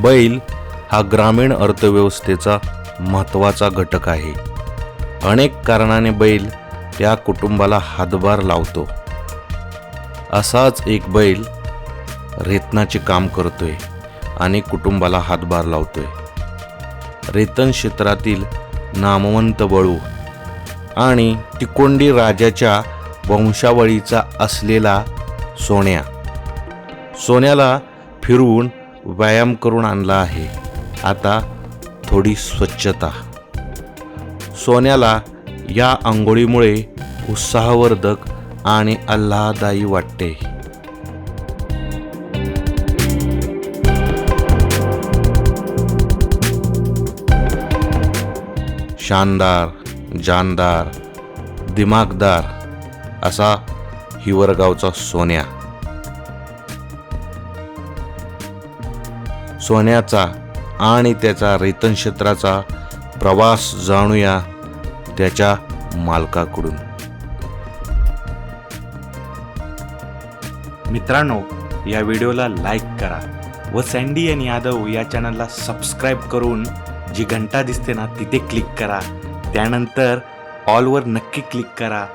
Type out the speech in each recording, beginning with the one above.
बैल हा ग्रामीण अर्थव्यवस्थेचा महत्त्वाचा घटक आहे. अनेक कारणाने बैल या कुटुंबाला हातभार लावतो. असाच एक बैल रेतनाचे काम करतोय आणि कुटुंबाला हातभार लावतोय. रेतन क्षेत्रातील नामवंत बळू आणि तिकोंडी राजाच्या वंशावळीचा असलेला सोन्या. सोन्याला फिरवून व्यायाम करून आणला आहे. आता थोडी स्वच्छता. सोन्याला या आंघोळीमुळे उत्साहवर्धक आणि आल्हादायी वाटते. शानदार जानदार दिमागदार असा हिवरगावचा सोन्या. सोन्याचा आणि त्याचा रेतन क्षेत्राचा प्रवास जाणूया त्याच्या मालकाकडून. मित्रांनो या व्हिडिओला लाईक करा व सँडी आणि यादव या चॅनलला सबस्क्राईब करून जी घंटा दिसते ना तिथे क्लिक करा. त्यानंतर ऑलवर नक्की क्लिक करा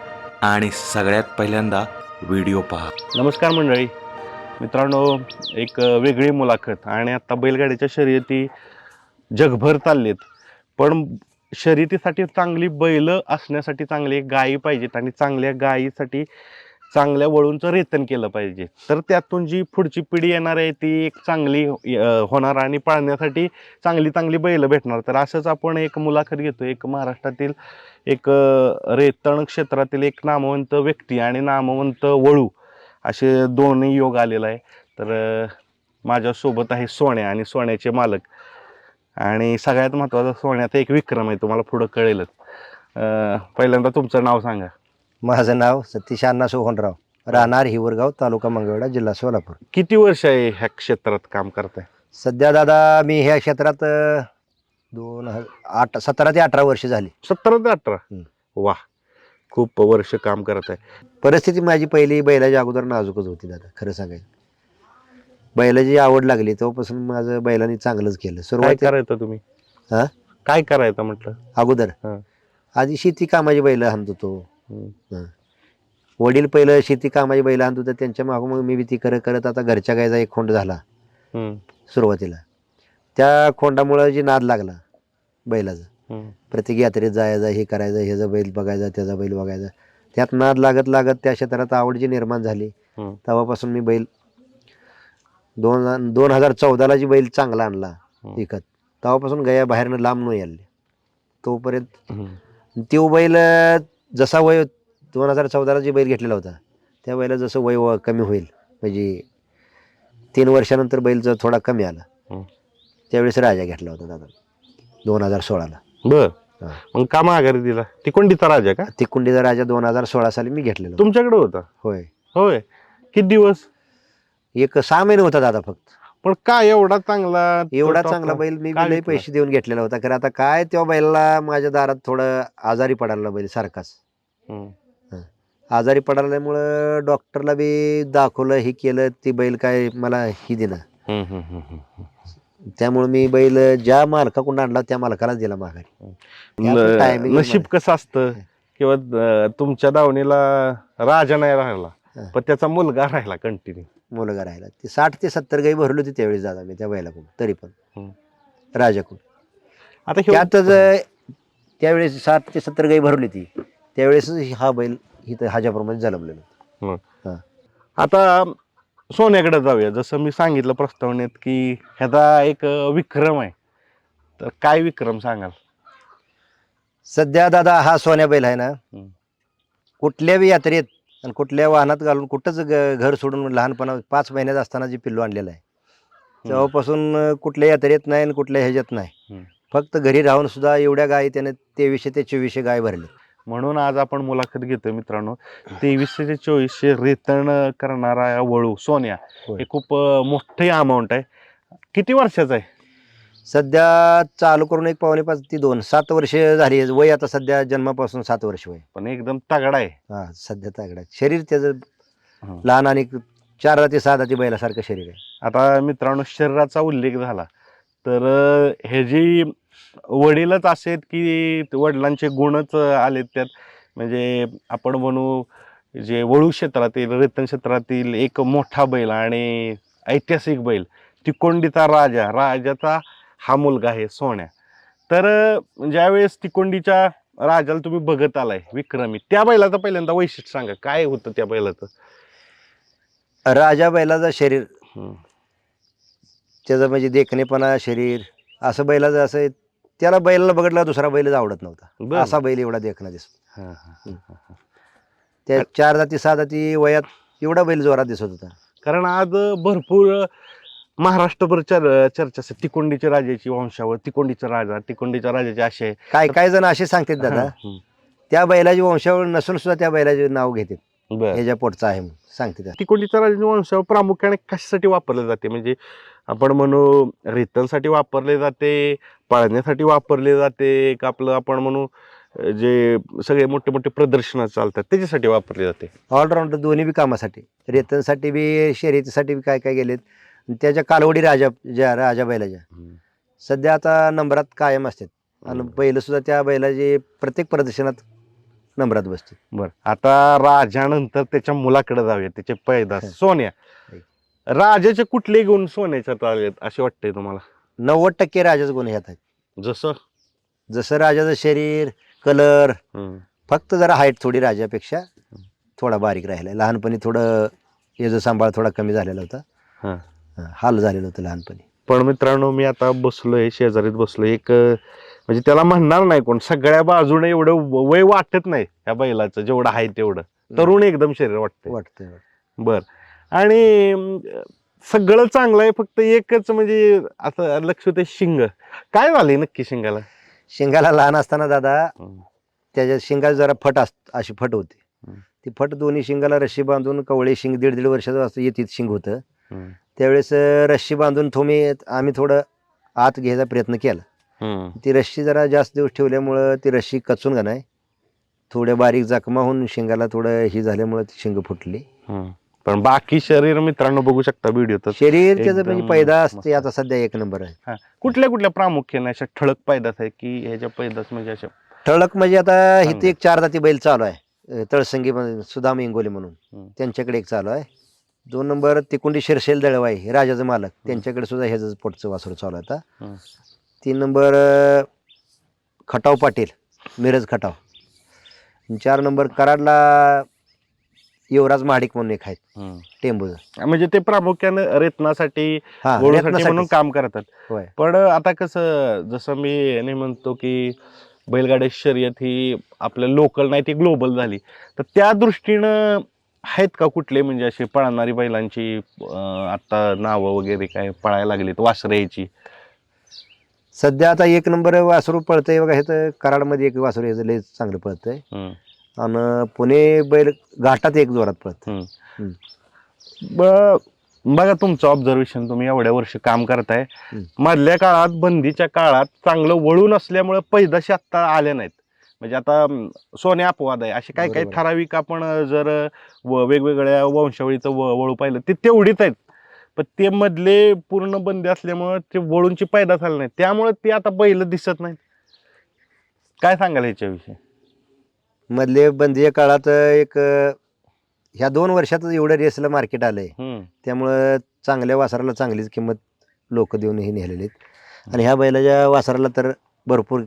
आणि सगळ्यात पहिल्यांदा व्हिडिओ पहा. नमस्कार मंडळी. मित्रांनो एक वेगळी मुलाखत आणि आत्ता बैलगाडीच्या शर्यती जगभर चाललेत. पण शर्यतीसाठी चांगली बैल असण्यासाठी चांगली एक गायी पाहिजेत आणि चांगल्या गायीसाठी चांगल्या वळूंचं रेतन केलं पाहिजे. तर त्यातून जी पुढची पिढी येणार आहे ती एक चांगली होणार आणि पाळण्यासाठी चांगली चांगली बैल भेटणार. तर असंच आपण एक मुलाखत घेतो एक महाराष्ट्रातील एक रेतन क्षेत्रातील एक नामवंत व्यक्ती आणि नामवंत वळू असे दोन्ही योग आलेला आहे. तर माझ्यासोबत आहे सोन्या आणि सोन्याचे मालक. आणि सगळ्यात महत्त्वाचा सोन्याचा एक विक्रम आहे तुम्हाला पुढं कळेलच. पहिल्यांदा तुमचं नाव सांगा. माझं नाव सतीश अण्णा सोहनराव राहणार हिवरगाव तालुका मंगळवेढा जिल्हा सोलापूर. किती वर्ष आहे ह्या क्षेत्रात काम करताय? सध्या दादा मी ह्या क्षेत्रात दोन ह- आठ सतरा ते अठरा वर्ष झाली. सतरा ते अठरा. वा खूप वर्ष काम करत आहे परिस्थिती माझी पहिली बैलाच्या अगोदर नाजूकच होती दादा खरं सांगायचं बैलाची आवड लागली तेव्हापासून माझं बैलांनी चांगलंच केलं काय सुरुवात करायचं तुम्ही हा? काय करायचं म्हटलं अगोदर हा. आधी शेती कामाची बैल हाणत होतो हम्म. वडील पहिलं शेती कामाची बैल हाणत होतं त्यांच्या मागं मग मी बी ती करत करत आता घरच्या गायचा एक खोंड झाला हम्म. सुरुवातीला त्या खोंडामुळं जी नाद लागला बैलाचा. प्रत्येक यात्रेत जायचं हे करायचं ह्याचा बैल बघायचा त्याचा बैल बघायचा त्यात नाद लागत लागत त्या क्षेत्रात आवड जी निर्माण झाली. तेव्हापासून मी बैल दोन दोन हजार चौदाला जी बैल चांगला आणला. विकत तेव्हापासून गया बाहेरनं लांब न आले तोपर्यंत. तो बैल जसा वय दोन हजार चौदाला जी बैल घेतलेला होता त्या बैला जसं वय कमी होईल म्हणजे तीन वर्षानंतर बैलचा थोडा कमी आला. त्यावेळेस राजा घेतला होता दादा दोन हजार सोळाला बर. मग का माघारी दिला ती कोणतीचा राजा का ते कुंडीचा राजा दोन हजार सोळा साली मी घेतलेला. तुमच्याकडे होता होय होय किती दिवस एक सहा महिने होता दादा फक्त पण काय एवढा चांगला एवढा चांगला? बैल मी काय लई? पैसे देऊन घेतलेला होता कारण आता काय त्या बैलाला माझ्या दारात थोडं आजारी पडायला बैल सारखाच हम्म. आजारी पडाल्यामुळं डॉक्टरला बी दाखवलं हे केलं ती बैल काय मला ही दिना हम्म, हम्म, हम्म, हम्म. त्यामुळे मी बैल ज्या मालकाकडून आणला त्या मालकालाच दिला माघारी. timing नशीब कसं असतं किंवा अं, तुमच्या दावणीला राजा नाही राहिला. पण त्याचा मुलगा राहिला कंटिन्यू मुलगा राहिला. ते साठ ते सत्तर गाई भरली होती त्यावेळेस दादा मी त्या बैलाकडून तरी पण. हम्म. राजाकडून. आता त्यातच त्यावेळेस साठ ते सत्तर गाई भरली होती त्यावेळेस हा बैल इथं हाज्याप्रमाणे जन्मलेला आता सोन्याकडे जाऊया. जसं मी सांगितलं प्रस्तावनेत की ह्याचा एक विक्रम आहे. तर काय विक्रम सांगाल? सध्या दादा हा सोन्या बैल आहे ना. हम्म. कुठल्या बी यात्रेत आणि कुठल्या वाहनात घालून कुठंच ग- घर सोडून लहानपणा पाच महिन्यात असताना जे पिल्लू आणलेलं आहे. तेव्हापासून अं, कुठल्या यात्रेत नाही आणि कुठल्या ह्याच्यात नाही. हम्म. फक्त घरी राहून सुद्धा एवढ्या गायी त्याने तेवीसशे ते चोवीसशे गाय भरले म्हणून आज आपण मुलाखत घेतोय मित्रांनो. तेवीसशे ते चोवीसशे रेतन करणारा वळू सोन्या. हे खूप मोठी अमाऊंट आहे. किती वर्षाचा आहे? सध्या चालू करून एक पावणे पाच ती दोन सात वर्ष झाली. वय आता सध्या जन्मापासून सात वर्ष वय. पण एकदम तगडा आहे. हा सध्या तागड्यात शरीर त्याचं. लहान आणि चार ते सहा ते बैलासारखं शरीर आहे. आता मित्रांनो शरीराचा उल्लेख झाला तर अं, हे जी वडीलच असे आहेत की वडिलांचे गुणच आलेत त्यात. म्हणजे आपण म्हणू जे वळू क्षेत्रातील रेतन क्षेत्रातील एक मोठा बैल आणि ऐतिहासिक बैल तिकोंडीचा राजा. राजाचा हा मुलगा आहे सोन्या. तर ज्यावेळेस तिकोंडीच्या राजाला तुम्ही बघत आलाय विक्रमी त्या बैलाचं पहिल्यांदा वैशिष्ट्य सांगा काय होतं त्या बैलाचं? राजा बैलाचं शरीर. त्याचं म्हणजे देखणेपणा शरीर असं बैलाचं असं त्याला बैलाला बघितला दुसरा बैलच आवडत नव्हता. असा बैल एवढा देखणा दिसत. त्या चार जाती सहा जाती वयात एवढा बैल जोरात दिसत होता. कारण आज भरपूर महाराष्ट्रभर चर चर्चा असते. तिकोंडीच्या राजाची वंशावळ तिकोंडीचा राजा तिकोंडीच्या राजाचे असे काय काय जण असे सांगतात दादा त्या बैलाची वंशावळ नसून सुद्धा त्या बैलाचे नाव घेतात. ह्याच्या पोटचा आहे म्हणून सांगते तिकोंडीच्या राजाची वंशावळ प्रामुख्याने कशासाठी वापरले जाते? म्हणजे आपण म्हणू रेतनसाठी वापरले जाते पाळण्यासाठी वापरले जाते. एक आपलं आपण म्हणू जे सगळे मोठे मोठे प्रदर्शन चालतात त्याच्यासाठी वापरले जाते. ऑलराऊंडर दोन्ही बी कामासाठी रेतनसाठी बी शर्यतीसाठी बी काय काय गेलेत. त्याच्या कालवडी राजा ज्या राजा बैलाच्या. सध्या आता नंबरात कायम असतात. आणि बैल सुद्धा त्या बैलाचे प्रत्येक प्रदर्शनात नंबरात बसते बर. आता राजानंतर त्याच्या मुलाकडे जाऊया त्याचे पैदास. सोन्या. राजाचे कुठले गुण सोन्याच्यात आलेत असे वाटतंय तुम्हाला? नव्वद टक्के राजाचं गुण ह्यात आहेत. जसं? जसं राजाचं शरीर कलर फक्त जरा हाईट थोडी राजापेक्षा थोडा बारीक राहिला लहानपणी थोडं याचं सांभाळ थोडा कमी झालेला होता. हा. हा, हाल झालेलं होतं लहानपणी. पण मित्रांनो मी आता बसलोय शेजारीत बसलोय. एक अं, म्हणजे त्याला म्हणणार नाही कोण. सगळ्या बाजूने एवढं व- वय वाटत नाही या बैलाचं. जेवढं आहे तेवढं. तरुण एकदम शरीर वाटतंय. वाटतंय बर. आणि अं, सगळं चांगलं आहे फक्त एकच म्हणजे असं लक्ष होते शिंग. काय झालंय नक्की शिंगाला? शिंगाला लहान असताना दादा त्याच्या शिंगाला जरा फट अस अशी फट होती. ती फट दोन्ही शिंगाला रस्सी बांधून कवळे शिंग दीड दीड वर्षाचं असं येतीत शिंग होतं. त्यावेळेस रस्सी बांधून थोमी आम्ही थोडं आत घ्यायचा प्रयत्न केला. ती रस्सी जरा जास्त दिवस ठेवल्यामुळं ती रस्सी कचून का नाही थोड्या बारीक जखमा होऊन शिंगाला थोडं ही झाल्यामुळं ती शिंग फुटली. पण बाकी शरीर मित्रांनो बघू शकता व्हिडिओ तर शरीर त्याचं म्हणजे पैदास मस्त. ते आता सध्या एक नंबर आहे हा. कुठल्या कुठल्या प्रामुख्याने अशा ठळक पैदास आहे की ह्याच्या पैदास म्हणजे अशा ठळक म्हणजे आता. इथे एक चार जाती बैल चालू आहे अं, तळसंगी सुदाम इंगोले म्हणून. त्यांच्याकडे एक चालू आहे दोन नंबर तिकुंडी शिरशेल दळवा आहे राजाचं मालक त्यांच्याकडे सुद्धा ह्याचं पोटचं वासरू चालू आहे आता हम्म. तीन नंबर अं, खटाव पाटील मिरज खटाव चार नंबर कराडला युवराज महाडिक म्हणून एक आहेत. टेंबूचं म्हणजे ते प्रामुख्याने रेतनासाठी हा म्हणून रेतनासाठीच. काम करतात. होय. पण आता कसं जसं मी म्हणतो की बैलगाडी शर्यत ही आपल्या लोकल नाही ती ग्लोबल झाली. तर त्या दृष्टीनं आहेत का कुठले म्हणजे असे पळणारी बैलांची अं, आता नावं वगैरे काय पळायला लागलीत वासरायची सध्या आता एक नंबर वासरू पळतंय बघा हे तर कराडमध्ये एक वासरू ह्याचं लय चांगलं पळतंय. आणि पुणे बैल घाटात एक जोरात पळत. ब- बघा तुमचं ऑब्झर्वेशन तुम्ही एवढ्या वर्ष काम करताय. मधल्या काळात बंदीच्या काळात चांगलं वळून असल्यामुळे पैदाशी आता आले नाहीत. म्हणजे आता अं, सोने अपवाद आहे. असे काय बरोबर. ठराविक आपण अं, जर व- वेगवेगळ्या वंशावळीचं व- वळू पाहिलं ते तेवढीच आहेत. पण ते मधले पूर्ण बंदी असल्यामुळे ते वळूंची पैदा झाली नाही त्यामुळे ते आता बैल दिसत नाहीत. काय सांगाल ह्याच्याविषयी? मधले बंदीच्या काळात एक अं, ह्या दोन वर्षातच एवढं रेसला मार्केट आलंय. हम्म. त्यामुळं चांगल्या वासराला चांगलीच किंमत लोक देऊन हे नेलेले आहेत. आणि ह्या बैलाच्या वासराला तर भरपूर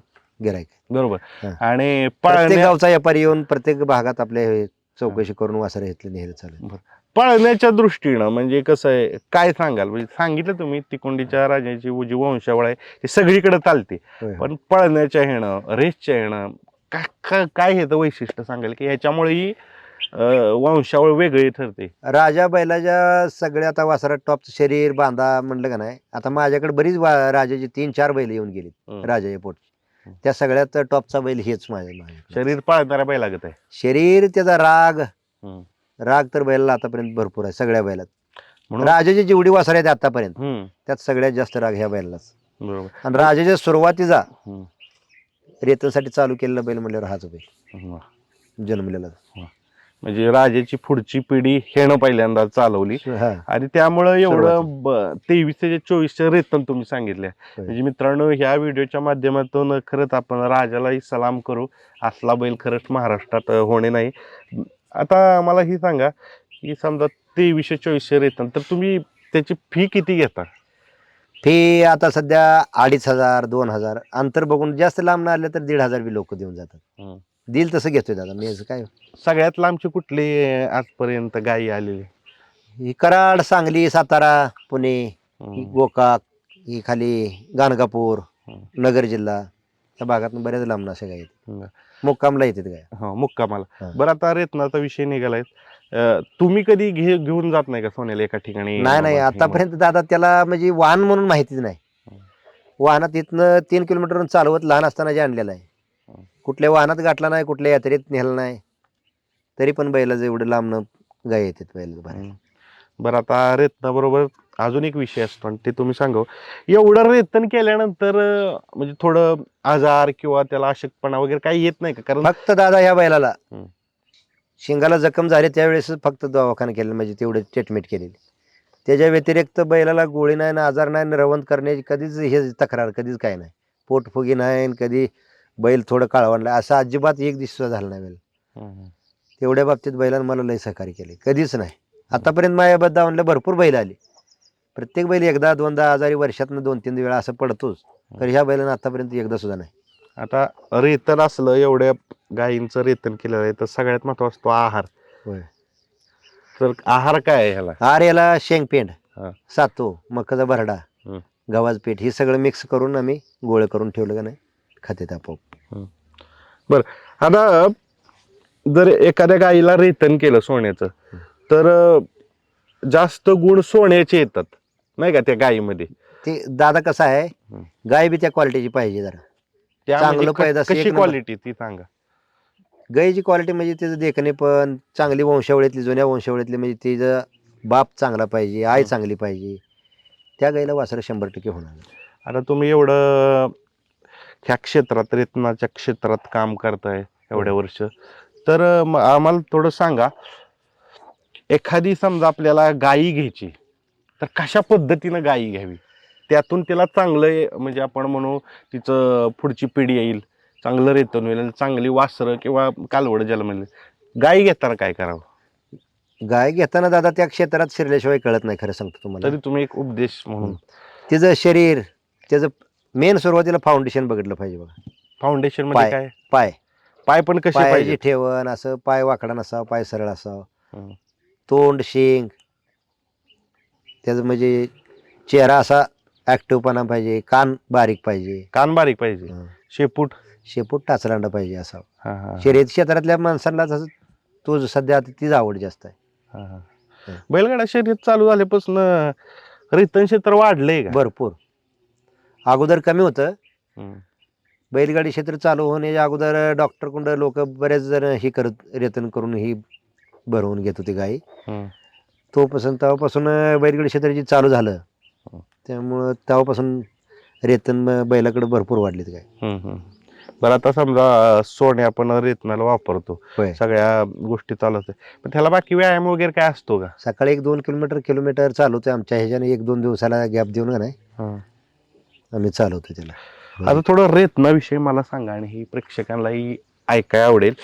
गिरायक बरोबर. हा. आणि प्रत्येक पळण्या गावचा व्यापारी येऊन प्रत्येक भागात आपले हे चौकशी करून वासर घेतले नेहले चालू पळण्याच्या दृष्टीनं म्हणजे कसं आहे काय सांगाल? म्हणजे सांगितलं तुम्ही तिकोंडीच्या राजाची जी वंशावळ आहे ती सगळीकडे चालते. होय. पण पळण्याच्या ह्यानं रेसच्या ह्यानं काय काय- काय ह्याचं वैशिष्ट्य सांगाल की ह्याच्यामुळे ही अं, वंशावळ वेगळी ठरते. राजा बैलाच्या सगळ्या आता वासरात टॉपचं शरीर बांधा म्हणलं का नाही आता माझ्याकडे बरीच वा- राजाची तीन चार बैल येऊन गेली हम्म. राजाच्या पोटची त्या सगळ्यात टॉपचा बैल हेच माझ्या माझ्याकडे. शरीर पाळणाऱ्या बाई लागत आहे. शरीर त्याचा राग. हम्म. राग तर बैलाला आतापर्यंत भरपूर आहे सगळ्या बैलात. म्हणून राजाची जेवढी वासर आहेत आतापर्यंत हम्म, त्यात सगळ्यात जास्त राग ह्या बैलालाच. बरोबर. आणि राजाच्या सुरुवातीचा हम्म, रेतनसाठी चालू केलेला बैल म्हणल्यावर हाच बैल. जन्मलेला. म्हणजे राजाची पुढची पिढी हेनं पहिल्यांदा चालवली. हा. आणि त्यामुळं एवढं. तेवीस ते चोवीसच्या रेतन तुम्ही सांगितल्या. होय. म्हणजे मित्रांनो ह्या व्हिडिओच्या माध्यमातून खरंच आपण राजालाही सलाम करू. असला बैल खरंच महाराष्ट्रात अं, होणे नाही. आता मला ही सांगा की समजा तेवीसशे चोवीसशे रेतन तर तुम्ही त्याची फी किती घेता? फी आता सध्या अडीच हजार दोन हजार अंतर बघून जास्त लांब नाही आले तर दीड हजार बी लोक देऊन जातात हम्म. दिल तसं घेतोय दादा मी असं काय सगळ्यात लांबची कुठली आजपर्यंत गायी आलेली ही कराड सांगली सातारा पुणे ही हम्म. गोकाक ही खाली गाणगापूर हम्म. नगर जिल्हा या भागातून बऱ्याच लांब अशा गाय हम्म. मुक्कामला येतात गाय हो मुक्कामाला हा. बरं आता रेतनाचा विषय निघालाय अं, तुम्ही कधी घे घेऊन जात नाही का सोन्याला एका ठिकाणी? नाही नाही. आतापर्यंत दादा त्याला म्हणजे वाहन म्हणून माहितीच नाही. वाहनात इथनं तीन किलोमीटरवरून चालवत लहान असताना जे आणलेलं आहे. कुठल्या वाहनात गाठला नाही कुठल्या यात्रेत नेलं नाही. तरी पण बैलाचं एवढं लांबनं गाय येतात बैल हम्म. बरं आता रेतना बरोबर अजून एक विषय असतो आणि ते तुम्ही सांगा एवढं रेतन केल्यानंतर अं, म्हणजे थोडं आजार किंवा त्याला अशक्तपणा वगैरे काही येत नाही का? कारण फक्त दादा ह्या बैलाला. शिंगाला जखम झाली त्यावेळेस फक्त दवाखाना केला म्हणजे तेवढे ट्रीटमेंट केलेली. त्याच्या व्यतिरिक्त बैलाला गोळी नाही ना आजार नाही ना रवंत करण्याची कधीच हे तक्रार कधीच काय नाही. पोटफुगी नाही कधी बैल थोडं काळवणलं असं अजिबात एक दिवस सुद्धा झालं नाही बैल. तेवढ्या बाबतीत बैलानं मला लय सहकार्य केले. कधीच नाही. आतापर्यंत माझ्या म्हणलं भरपूर बैल आली. प्रत्येक बैल एकदा दोनदा आजारी वर्षातनं दोन तीन वेळा असं पडतोच. तर ह्या बैलानं आतापर्यंत एकदा सुद्धा नाही. आता रेतन असलं एवढ्या गायींचं रेतन केलेलं आहे तर सगळ्यात महत्त्वाचा तो आहार होय. तर आहार काय आहे ह्याला आर याला शेंगपेंड हा. सातो मकाचा भरडा हम्म. गव्हाचं पीठ हे सगळं मिक्स करून आम्ही गोळे करून ठेवलं का नाही खाते आपोआप आता जर एखाद्या गाईला रेतन केलं सोन्याचं तर अं, जास्त गुण सोन्याचे येतात नाही का त्या गायीमध्ये ते दादा कसं आहे हम्म. गाय बी त्या क्वालिटीची पाहिजे जरा त्या चांगलं म्हणजे एक कशी नंबर. क्वालिटी ती सांगा गायची क्वालिटी म्हणजे त्याचं देखणे पण चांगली वंशावळीतली जुन्या वंशावळीतली म्हणजे तिचं बाप चांगला पाहिजे आई चांगली पाहिजे त्या गाईला वासरं शंभर टक्के होणार आता तुम्ही एवढं ह्या क्षेत्रात रेतनाच्या क्षेत्रात काम करताय एवढ्या वर्ष. तर म- आम्हाला थोडं सांगा एखादी समजा आपल्याला गायी घ्यायची तर कशा पद्धतीनं गायी घ्यावी? त्यातून त्याला चांगलं म्हणजे आपण म्हणू तिचं पुढची पिढी येईल. चांगलं रेतन होईल आणि चांगली वासरं किंवा कालवड ज्याला म्हणले. गायी घेताना काय करावं? गाय घेताना दादा त्या क्षेत्रात शिरल्याशिवाय कळत नाही खरं सांगतो तुम्हाला. तरी तुम्ही एक उपदेश म्हणून. तिचं शरीर त्याचं मेन सुरुवातीला फाउंडेशन बघितलं पाहिजे बघा. फाउंडेशनमध्ये पाय. काय? पाय. पाय पण कसे पायाची पाहिजे ठेवण असं पाय वाकडा नसावं पाय सरळ असावं. हम्म. तोंड शेंग. त्याचं म्हणजे चेहरा असा ऍक्टिव्हपणा पाहिजे कान बारीक पाहिजे. कान बारीक पाहिजे. शेपूट? शेपूट टाचलांडा पाहिजे असा हा हा शर्यत क्षेत्रातल्या माणसांना तसं तो सध्या आता तीच आवड जास्त आहे हा. बैलगाडा शर्यत चालू झाल्यापासून रिटर्न क्षेत्र वाढलंय का भरपूर अगोदर कमी होतं हं. बैलगाडी क्षेत्र चालू होण्याच्या अगोदर डॉक्टर कुंड लोक बरेच जण हे करत रेतन करून ही भरवून घेत होते गाई. तोपासून तेव्हापासून बैलगाडी क्षेत्र जे चालू झालं हं. त्यामुळं तेव्हापासून रेतन बैलाकडे भरपूर वाढलेत गाय. बरं आता समजा सोने आपण रेतनाला वापरतो. होय. सगळ्या गोष्टी चालू असते पण त्याला बाकी व्यायाम वगैरे काय असतो का? सकाळी एक दोन किलोमीटर किलोमीटर चालवतोय आमच्या ह्याच्याने. एक दोन दिवसाला गॅप देऊन का नाही. आम्ही चालवतो त्याला. आता थोडं रेतनाविषयी मला सांगा आणि ही प्रेक्षकांनाही ऐकाय आवडेल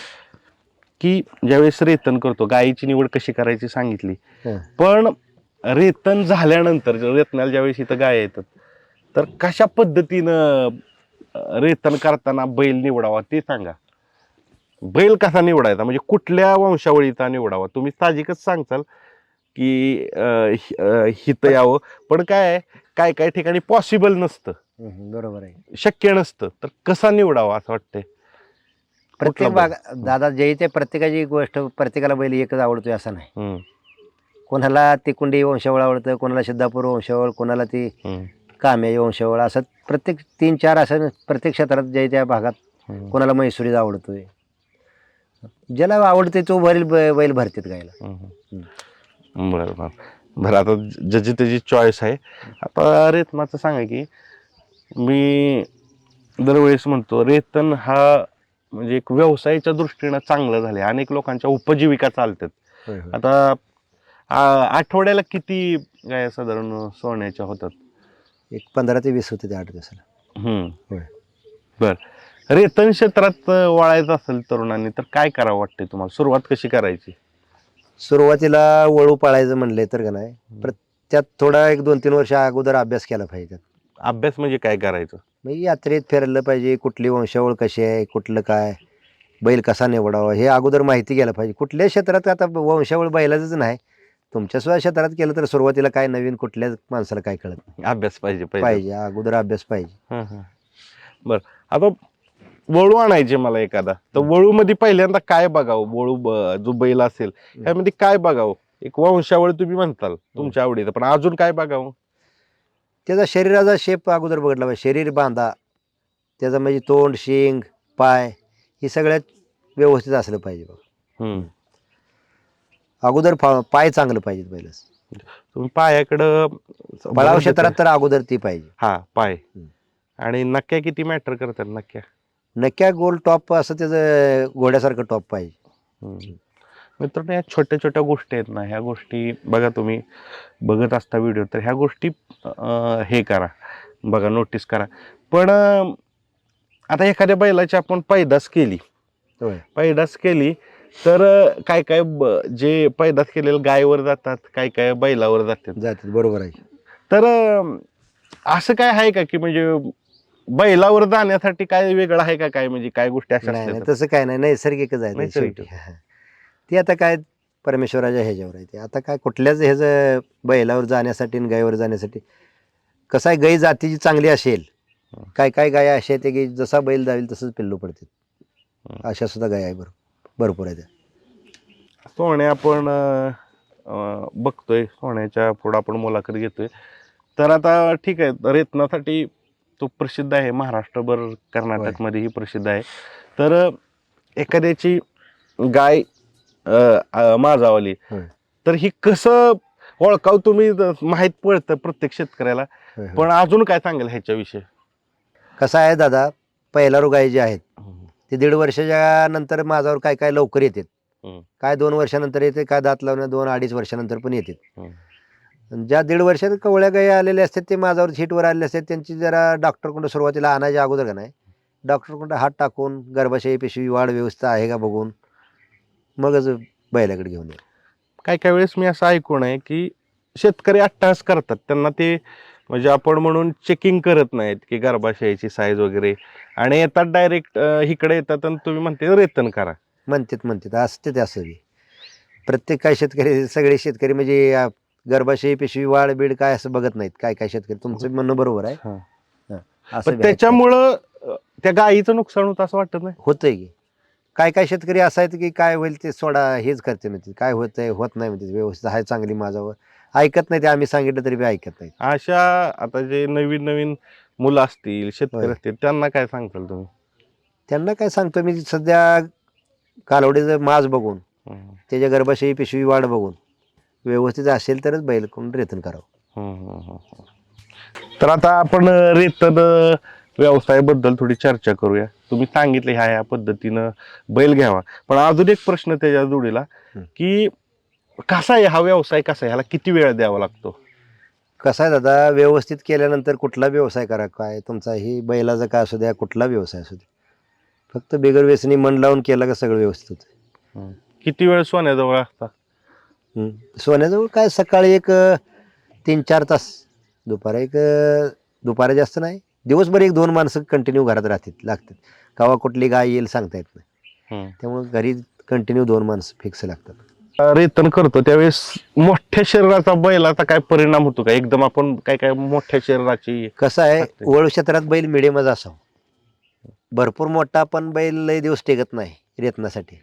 की ज्यावेळेस रेतन करतो गायीची निवड कशी करायची सांगितली. हं. पण रेतन झाल्यानंतर जे रेतनाला ज्यावेळेस इथं गाय येतात तर कशा पद्धतीनं रेतन करताना बैल निवडावा ते सांगा. बैल कसा निवडायचा? म्हणजे कुठल्या वंशावळीचा निवडावा? तुम्ही साहजिकच सांगचाल की हि- हिथं यावं. पण काय काय काय ठिकाणी पॉसिबल नसतं. बरोबर आहे. शक्य नसतं. तर कसा निवडावा असं वाटतंय? प्रत्येक भाग दादा जे ते प्रत्येकाची गोष्ट प्रत्येकाला बैल एकच आवडतोय असं नाही. कोणाला ती कुंडी वंशावळ आवडतं कोणाला सिद्धापूर वंशावळ कोणाला ती कामे वंशावळ असं प्रत्येक तीन चार असं प्रत्येक क्षेत्रात जे त्या भागात कोणाला म्हैसुरीच आवडतोय. ज्याला आवडते तो बैल बैल भरतेत गायला. बरं बरं. बरं आता ज्याची त्याची चॉईस आहे. आता रेतनाचं सांगा की मी दरवेळेस म्हणतो रेतन हा म्हणजे एक व्यवसायाच्या दृष्टीनं चांगलं झाले अनेक लोकांच्या उपजीविका चालतात. आता आठवड्याला किती गाय साधारण सोन्याच्या होतात? एक पंधरा ते वीस होते ते आठ दिवसाला. हम्म. होय. बर. रेतन क्षेत्रात अं, वळायचं असेल तरुणांनी तर काय करावं वाटते तुम्हाला? सुरुवात कशी करायची? सुरुवातीला वळू पाळायचं म्हणले तर का नाही पर- त्यात थोडा एक दोन तीन वर्ष अगोदर अभ्यास केला पाहिजे. त्यात. अभ्यास म्हणजे काय करायचं? म्हणजे यात्रेत फिरलं पाहिजे कुठली वंशावळ कशी आहे कुठलं काय बैल कसा निवडावा हे अगोदर माहिती घ्यायला पाहिजे. कुठल्याही क्षेत्रात आता वंशावळ बैलाच नाही तुमच्या सुद्धा क्षेत्रात केलं तर सुरुवातीला काय नवीन कुठल्या माणसाला काय कळत नाही. अभ्यास पाहिजे पाहिजे. अगोदर अभ्यास पाहिजे. हं, हं. बर. आता वळू आणायचे मला एखादा. तर वळू मध्ये पहिल्यांदा काय बघावं? वळू ब- जो बैल असेल त्यामध्ये काय बघावं? एक वंशावळ तुम्ही म्हणताल तुमच्या आवडीचं. पण अजून काय बघावं? त्याचा शरीराचा शेप अगोदर बघितला पाहिजे. शरीर बांधा. त्याचं म्हणजे तोंड शिंग पाय हे सगळ्यात व्यवस्थित असलं पाहिजे बघ. अगोदर फा- पाय चांगलं पाहिजे पहिलंच. तुम्ही पायाकडं पळाव क्षेत्रात तर अगोदर ती पाहिजे. हा पाय. हम्म. आणि नक्क्या किती मॅटर करतात नक्क्या? नक्क्या गोल टॉप असं त्याचं घोड्यासारखं टॉप पाहिजे. हम्म. मित्रांनो या छोट्या छोट्या गोष्टी आहेत ना ह्या गोष्टी बघा तुम्ही. बघत असता व्हिडिओ तर ह्या गोष्टी अं, हे करा. बघा नोटीस करा. पण अं, आता एखाद्या बैलाची आपण पैदास केली. होय. पैदास केली तर काय काय ब- जे पैदास केलेलं गायवर जातात काय काय बैलावर जातात जातात बरोबर आहे तर अं, असं काय आहे का की म्हणजे बैलावर जाण्यासाठी काय वेगळं आहे का काय म्हणजे काय गोष्टी अशा नाही नाही असतात? तसं काय नाही नैसर्गिकच आहे ते नैसर्गिक. ते आता काय परमेश्वराच्या ह्याच्यावर आहे ते आता काय कुठल्याच ह्याचं बैलावर जाण्यासाठी आणि गायीवर जाण्यासाठी कसं आहे गाई जातीची चांगली असेल. काय काय गाय अशा आहेत की जसा बैल जाईल तसंच पिल्लू पडते हं. अशा सुद्धा गाय आहे भरपूर भरपूर आहे त्या सोने आपण अं, बघतोय. सोन्याच्या पुढं आपण मुलाखत घेतोय. तर आता ठीक आहे. रेतनासाठी तो प्रसिद्ध आहे. महाराष्ट्रभर कर्नाटकमध्येही प्रसिद्ध आहे. तर अं, एखाद्याची गाय अं, अं, माझावाली होय. तर ही कसं ओळखाव तुम्ही? ज- माहीत पडतं प्रत्येक शेतकऱ्याला. होय, होय. पण अजून काय सांगेल ह्याच्याविषयी? कसं आहे दादा पहिला गाय जे आहेत. ते दीड वर्षाच्या नंतर माझ्यावर काय काय लवकर येतात हं. काय दोन वर्षानंतर येते काय दात लावण्या दोन अडीच वर्षानंतर पण येतात. आणि ज्या दीड वर्षात कवळ्या गायी आलेल्या असतात ते माझ्यावर सीटवर आलेले असतात. त्यांची जरा डॉक्टरकडं सुरुवातीला आणायच्या अगोदर का नाही डॉक्टरकडं हात टाकून गर्भाशयी पिशवी वाढ व्यवस्था आहे का बघून मगच बैलाकडे घेऊन ये काय काय वेळेस मी असं ऐकून आहे की शेतकरी अट्टास करतात. त्यांना ते म्हणजे आपण म्हणून चेकिंग करत नाहीत की गर्भाशयाची साईज वगैरे. आणि येतात डायरेक्ट इकडे येतात आणि तुम्ही म्हणते रेतन करा. म्हणतात म्हणतात. असते ते असं बी. प्रत्येक काय शेतकरी सगळे शेतकरी म्हणजे आ, गर्भाशयी पिशवी वाढ बीड काय असं बघत नाहीत काय काय शेतकरी. तुमचं म्हणणं बरोबर आहे. हां. हां. असं पण आहे. त्याच्यामुळं अं, त्या गायीचं नुकसान होतं असं वाटत नाही? होतंय की. काय काय शेतकरी असं आहेत की काय होईल ते सोडा हेच करते म्हणते काय होतंय होत नाही म्हणते व्यवस्थित आहे चांगली माझ्यावर ऐकत नाही ते आम्ही सांगितलं तरी बी ऐकत नाही अशा आता जे नवीन नवीन मुलं असतील शेतकरी होय. असतील त्यांना काय सांगताल तुम्ही त्यांना काय सांगतो मी सध्या कालवडीचं माज बघून त्याच्या गर्भाशयी पिशवी वाढ बघून व्यवस्थित असेल तरच बैल कोण रेतन करावं. तर आता आपण अं, रेतन अं, व्यवसायाबद्दल थोडी चर्चा करूया तुम्ही सांगितले ह्या ह्या पद्धतीनं बैल घ्यावा पण अजून एक प्रश्न त्याच्या जोडीला. की कसा आहे हा व्यवसाय कसा आहे? ह्याला किती वेळ द्यावा लागतो? कसं आहे दादा? व्यवस्थित केल्यानंतर कुठला व्यवसाय करा? काय तुमचा ही बैलाचा काय असू द्या कुठला व्यवसाय असू द्या. फक्त बेगर व्यसनी मन लावून केला का सगळं व्यवस्थित होतं. किती वेळ सोन्याजवळ असता. सोन्याजवळ काय सकाळी एक अ, तीन चार तास. दुपारी एक अ, दुपारी जास्त नाही. दिवसभर एक दोन माणसं कंटिन्यू घरात राहतात लागतात. कवा कुठली गाय येईल सांगता येत नाही. त्यामुळे घरी कंटिन्यू दोन माणसं फिक्स लागतात. रेतन करतो त्यावेळेस मोठ्या शरीराचा बैलाचा काय परिणाम होतो का? एकदम आपण काय काय मोठ्या शरीराची कसं आहे. वळू क्षेत्रात बैल मिडियमच असावं. भरपूर मोठा पण बैल लय दिवस टेकत नाही रेतनासाठी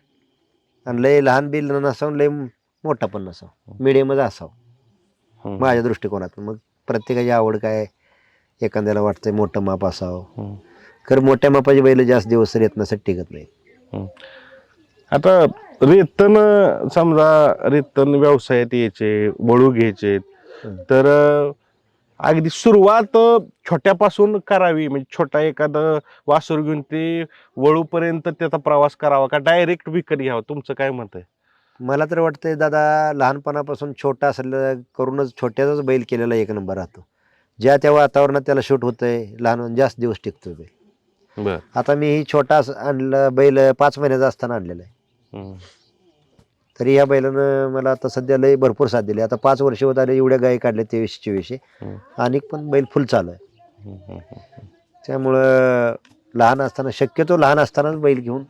आणि लय लहान बिल नसावं लय मोठा पण नसावं. मिडियमच असावं. माझ्या दृष्टिकोनातून. मग प्रत्येकाची आवड काय एखाद्याला वाटतंय मोठं माप असावं. खरं मोठ्या मापाची बैल जास्त दिवस रेतनासाठी टिकत नाही आता रेतन समजा रेतन व्यवसायात यायचे वळू घ्यायचे. तर अगदी सुरुवात छोट्यापासून करावी. म्हणजे छोटा एखादं वासर घेऊन ते वळूपर्यंत त्याचा प्रवास करावा का डायरेक्ट विकत घ्यावा? तुमचं काय मत आहे? मला तर वाटतंय दादा लहानपणापासून छोटा असलेला करूनच छोट्याचाच बैल केलेला एक नंबर राहतो. ज्या त्या वातावरणात त्याला शूट होतंय लहान जास्त दिवस टिकतोय. बैल बर. आता मी ही छोटा आणलं बैल पाच महिन्याचा असताना आणलेला आहे. तरी या बैलानं मला आता सध्या लय भरपूर साथ दिली. आता पाच वर्ष होत आले एवढ्या गायी काढल्या तेवीसशे चोवीसशे. आणि पण बैल फुल चालू आहे. त्यामुळं लहान असताना शक्यतो लहान असतानाच बैल घेऊन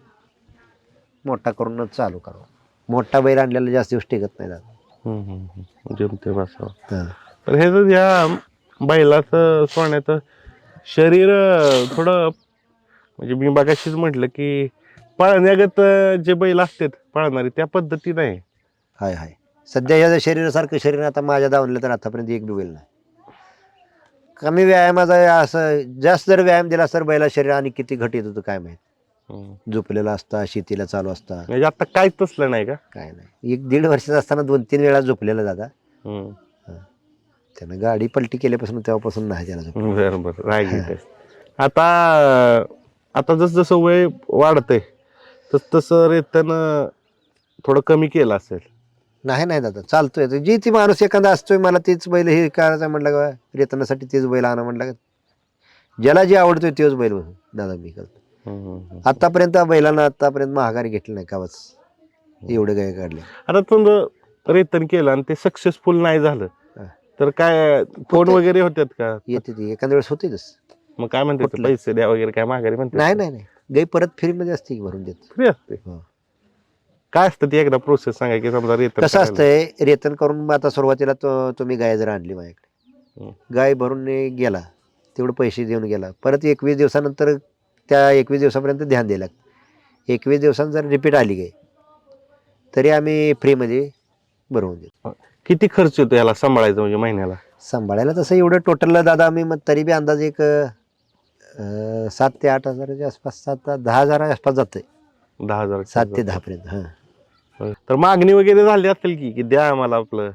मोठा करूनच चालू करावं. मोठा बैल आणलेला जास्त दिवस टिकत नाही दादा. जमते बसावं हां. तर हे जर या बैलाचं सोन्याचं शरीर अं, थोडं म्हणजे मी बघाशीच म्हटलं की पळण्यागत अं, जे बैल असतात पळणारे त्या पद्धती नाही. हाय हाय. सध्या ह्या शरीरासारखं शरीर आता माझ्या दावणलं तर आतापर्यंत एक बी बैल नाही. कमी व्यायामाचा असं जास्त जर व्यायाम दिला तर बैला शरीर आणि किती घट येत होतं काय माहीत. झोपलेला असता शेतीला चालू असता. म्हणजे आता काहीच तसलं नाही का? काय नाही. एक दीड वर्षाचा असताना दोन तीन वेळा झोपलेला दादा. त्यानं गाडी पलटी केल्यापासून तेव्हापासून नाही त्याला झोप बरं बरं. राग आता आता जस जसं वय वाढतंय तस तसं रेतन थोडं कमी केलं असेल. नाही नाही दादा चालतोय. तर जी ती माणूस एखादा असतोय मला तीच बैल हे करायचं म्हटलं का रेतनासाठी तेच बैल आणा म्हटलं का? ज्याला जे आवडतोय तेच बैल. दादा मी करतो. आतापर्यंत बैलांना आतापर्यंत महागारी घेतली नाही कावच. एवढे गाय काढले. आता तुमचं रेतन केलं आणि ते सक्सेसफुल नाही झालं हा. तर काय फोन वगैरे होतात का? येते ती एखाद्या वेळेस होते तस मग काय म्हणते कुठलं? पैसे द्या वगैरे काय माघारी म्हणते? नाही नाही नाही. गाई परत फ्रीमध्ये असते की भरून देत. फ्री असते. हो. काय असतं ती एकदा प्रोसेस सांगा की समजा रेतन कसं. असतंय रेतन करून मग आता सुरुवातीला तो तुम्ही गाय जर आणली माझ्याकडे. हं. गाय भरून गेला तेवढे पैसे देऊन गेला परत एकवीस दिवसानंतर त्या एकवीस दिवसापर्यंत ध्यान द्यायला लागतं. एकवीस दिवसांनी जर रिपीट आली गाय तरी आम्ही फ्रीमध्ये भरवून देतो. किती खर्च येतो याला सांभाळायचं म्हणजे महिन्याला? सांभाळायला तसं एवढं टोटल दादा आम्ही मग तरी बी अंदाज एक अं, सात ते आठ हजाराच्या आसपास सात दहा हजाराच्या आसपास जाते दहा हजार सात ते दहापर्यंत हां. तर मागणी वगैरे झाली असेल की की द्या आम्हाला आपलं?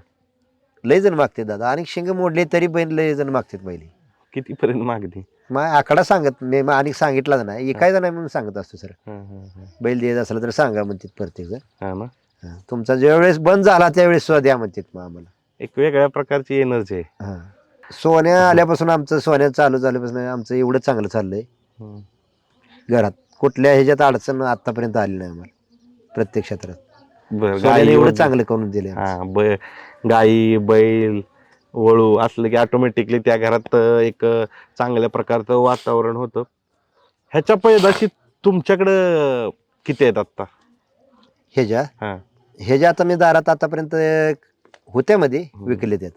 लय जण मागते दादा. आणि शेंग मोडले तरी पण लय जण मागतात पहिली. कितीपर्यंत मागणी? मग आकडा सांगत मी मग आणि सांगितलाच नाही. एकाय जण म्हणून सांगत असतो सर. हा, हा, हा. बैल द्यायचा असला तर सांगा म्हणतात प्रत्येक जण हा ना. हां. तुमचा ज्यावेळेस बंद झाला त्यावेळेस सुद्धा द्या म्हणतात मग आम्हाला. एक वेगळ्या प्रकारची एनर्जी आहे. हां. सोन्या आल्यापासून आमचं सोन्या चालू झाल्यापासून आमचं एवढं चांगलं चाललंय. हम्म. घरात कुठल्या ह्याच्यात अडचण आतापर्यंत आली नाही आम्हाला प्रत्येक क्षेत्रात. बरं सोन्याने गाई एवढं चांगलं करून दिले हा बै गाई बैल वळू असलं की ऑटोमॅटिकली त्या घरात अं, एक अं, चांगल्या प्रकारचं वातावरण होतं. ह्याच्या पैदाशी तुमच्याकडं किती आहेत आत्ता? ह्याच्या? हा. ह्याच्या आता मी दारात आतापर्यंत होत्या मध्ये हम्म. विकले त्यात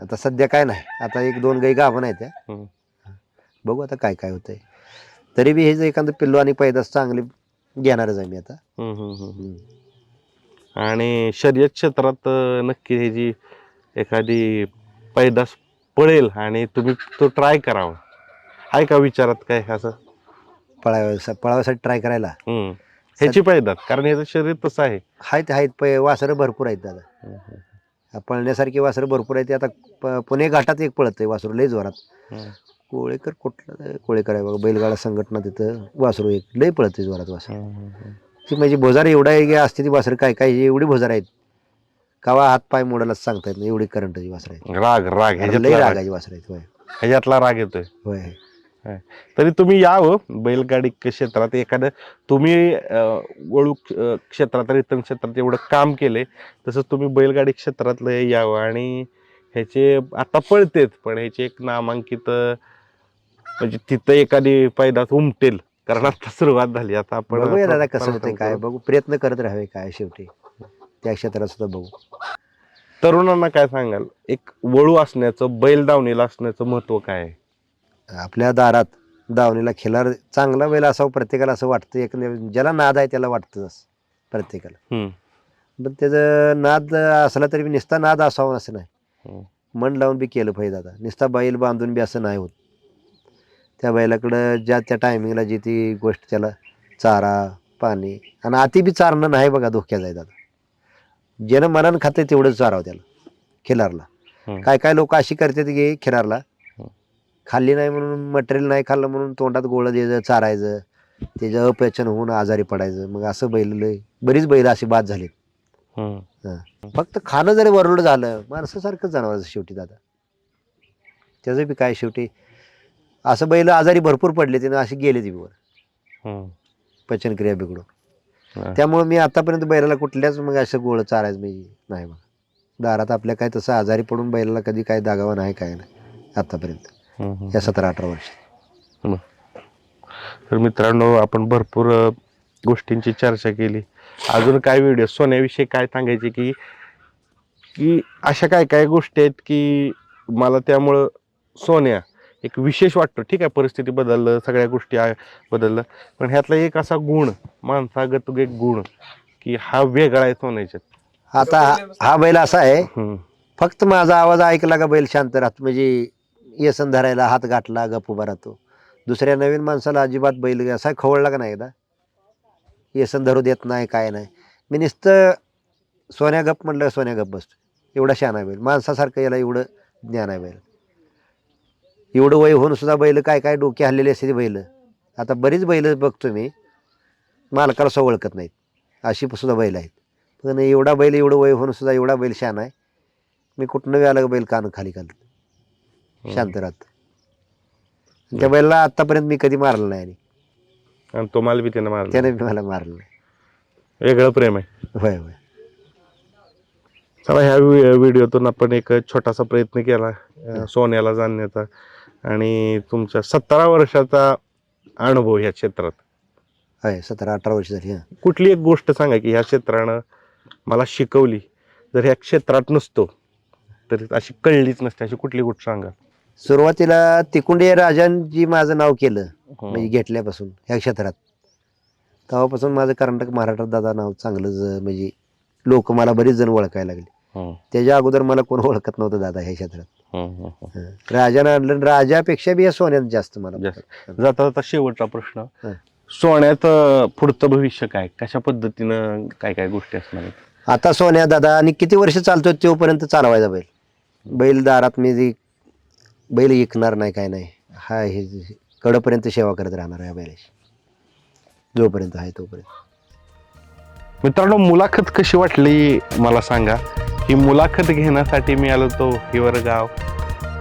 आता सध्या काय नाही. आता एक दोन गाई गाभण आहेत त्या हम्म. बघू आता काय काय होतंय. तरी बी हे जे एखादं पिल्लू आणि पैदास चांगले घेणारच आहे मी आता. हम्म, हम्म, हम्म. हम्म. आणि शर्यत क्षेत्रात अं, नक्की ह्याची एखादी पैदास पळेल आणि तुम्ही तो ट्राय करावा. आहे का विचारात काय असं? पळाव्या पळाव्यासाठी ट्राय करायला? हम्म. ह्याची पैदास कारण ह्याचं शरीर तसं आहे. आहेत आहेत पै वासरं भरपूर आहेत दादा. पळण्यासारखी वासरं भरपूर आहेत. ते आता प- पुणे घाटात एक पळत आहे वासरू लय जोरात. कोळेकर कुठलं कोळेकर आहे बघा बैलगाडा संघटना तिथं वासरू एक लय पळत आहे जोरात वासरू. ती म्हणजे भोजार एवढा आहे असते ती वासरं काय काय एवढी भोजार आहेत? कावा हात पाय मोडायलाच सांगता येत नाही एवढी करंटची वासरं आहेत. राग राग लय रागाची वासरं आहेत होय. ह्याच्यातला राग येतोय. होय. तरी तुम्ही यावं बैलगाडी क्षेत्रात. एखादं तुम्ही वळू क्षेत्रात रिटर्न क्षेत्रात एवढं काम केले तसंच तुम्ही बैलगाडी क्षेत्रातलं यावं. आणि ह्याचे आता पळतेच पण ह्याचे एक नामांकित म्हणजे तिथं एखादी पैदास उमटेल. कारण आता सुरुवात झाली. आता आपण बघूया दादा कसं होतंय काय. बघू. प्रयत्न करत राहावे काय शेवटी. त्या क्षेत्रात सुद्धा बघू. तरुणांना काय सांगाल? एक वळू असण्याचं बैल दावणीला असण्याचं महत्त्व काय आहे? आपल्या दारात दावणीला खिलार चांगला बैल असावं प्रत्येकाला असं वाटतं एक ज्याला नाद आहे त्याला वाटतं असं प्रत्येकाला. पण त्याचं नाद असला तरी नुसता नाद असावा असं नाही. मन लावून बी केलं पाहिजे आता नुसता बैल बांधून बी असं नाही होत त्या बैलाकडं ज्या त्या टायमिंगला जी ती गोष्ट त्याला चारा पाणी आणि अति बी चारणं नाही बघा धोक्याचं आहे दादा ज्यानं मनानं खाते तेवढंच चारावं त्याला खिलारला. काय काय लोक अशी करतात की खिलारला खाल्ली नाही म्हणून मटेरियल नाही खाल्लं म्हणून तोंडात गोळं द्यायचं चारायचं. त्याचं अपचन होऊन आजारी पडायचं. मग असं बैल लय बरीच बैल अशी बाद झाली. फक्त खाणं जरी वरलोड झालं माणसासारखंच जनावराचं शेवटी दादा. त्याचं बी काय शेवटी? असं बैल आजारी भरपूर पडले तिनं असे गेले ती वर. हम्म. पचनक्रिया बिघडून. त्यामुळे मी आतापर्यंत बैलाला कुठल्याच मग असं गोळ चारायचं म्हणजे नाही मग दारात आपल्या काय तसं आजारी पडून बैलाला कधी काय दागावा नाही काय नाही. आतापर्यंत. या सतरा अठरा वर्ष. तर मित्रांनो आपण भरपूर गोष्टींची चर्चा केली. अजून काय व्हिडिओ सोन्याविषयी काय सांगायचे की की अशा काय काय गोष्टी आहेत की मला त्यामुळं सोन्या एक विशेष वाटतो. ठीक आहे परिस्थिती बदललं सगळ्या गोष्टी बदललं. पण ह्यातला एक असा गुण माणसागत एक गुण की हा वेगळा आहे सोन्याच्यात. आता हा- बैल असा आहे. फक्त माझा आवाज ऐकला का बैल शांत राहतो? म्हणजे येसन धरायला हात गाठला गप उभा राहतो. दुसऱ्या नवीन माणसाला अजिबात बैल असा खवळला का नाही एकदा? येसन धरू देत नाही काय नाही. मी नुसतं सोन्या गप म्हटलं सोन्या गप बसतो एवढा शान आहे बैल. माणसासारखं याला एवढं ज्ञान आहे बैल. एवढं वय होऊन सुद्धा बैल काय काय डोके हल्लेले असते बैल. आता बरीच बैल बघतो मी. मालकाला सुद्धा ओळखत नाहीत. अशी सुद्धा बैल आहेत. पण एवढा बैल एवढं वय होऊन सुद्धा एवढा बैल शान आहे. मी कुठनं बी बैल कान खाली घालतो शांत राहत. त्या बैलाला आतापर्यंत मी कधी मारलं नाही आणि आणि तो माल बी त्यानं मारला. त्याने बी मला मारलं नाही. वेगळं प्रेम आहे. होय होय. चला ह्या व्हि- व्हिडिओतून आपण एक छोटासा प्रयत्न केला अं, सोन्याला जाणण्याचा आणि तुमच्या सतरा वर्षाचा अनुभव ह्या क्षेत्रात. होय सतरा अठरा वर्ष झाली हां. कुठली एक गोष्ट सांगा की ह्या क्षेत्रानं मला शिकवली जर ह्या क्षेत्रात नसतो तर अशी कळलीच नसते अशी कुठली गोष्ट सांगा? सुरुवातीला तिकुंडे राजांजी माझं नाव केलं म्हणजे घेतल्यापासून ह्या क्षेत्रात. तेव्हापासून माझं कर्नाटक महाराष्ट्रात दादा नाव चांगलं ज- म्हणजे लोक मला बरीच जण ओळखायला लागले. त्याच्या अगोदर मला कोण ओळखत नव्हतं दादा ह्या क्षेत्रात. हं. राजानं आणलं राजापेक्षा बी या सोन्यात जास्त मला. जाता जाता शेवटचा प्रश्न. हं. सोन्यात पुढचं भविष्य काय? कशा पद्धतीनं काय काय गोष्टी असणार? आता सोन्या दादा आणि किती वर्ष चालतोय तोपर्यंत चालवायचा बैल. बैल दारात मी बैल ऐकणार नाही काय नाही. हा हे कडपर्यंत सेवा करत राहणार आहे या बैलाची. जोपर्यंत आहे तोपर्यंत. मित्रांनो मुलाखत कशी वाटली मला सांगा. ही मुलाखत घेण्यासाठी मी आलो तो हिवरगाव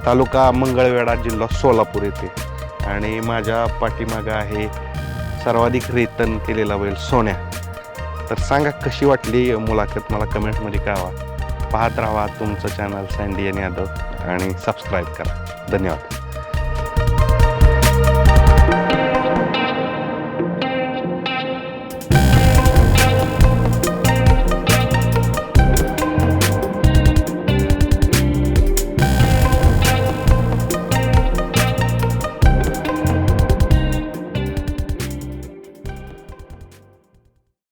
तालुका मंगळवेढा जिल्हा सोलापूर येथे. आणि माझ्या पाठीमागं आहे सर्वाधिक रेतन केलेला बैल सोन्या. तर सांगा कशी वाटली मुलाखत? मला कमेंटमध्ये कळवा. पाहत राहा तुमचं चॅनल सँडी यादव आणि सबस्क्राईब करा. धन्यवाद.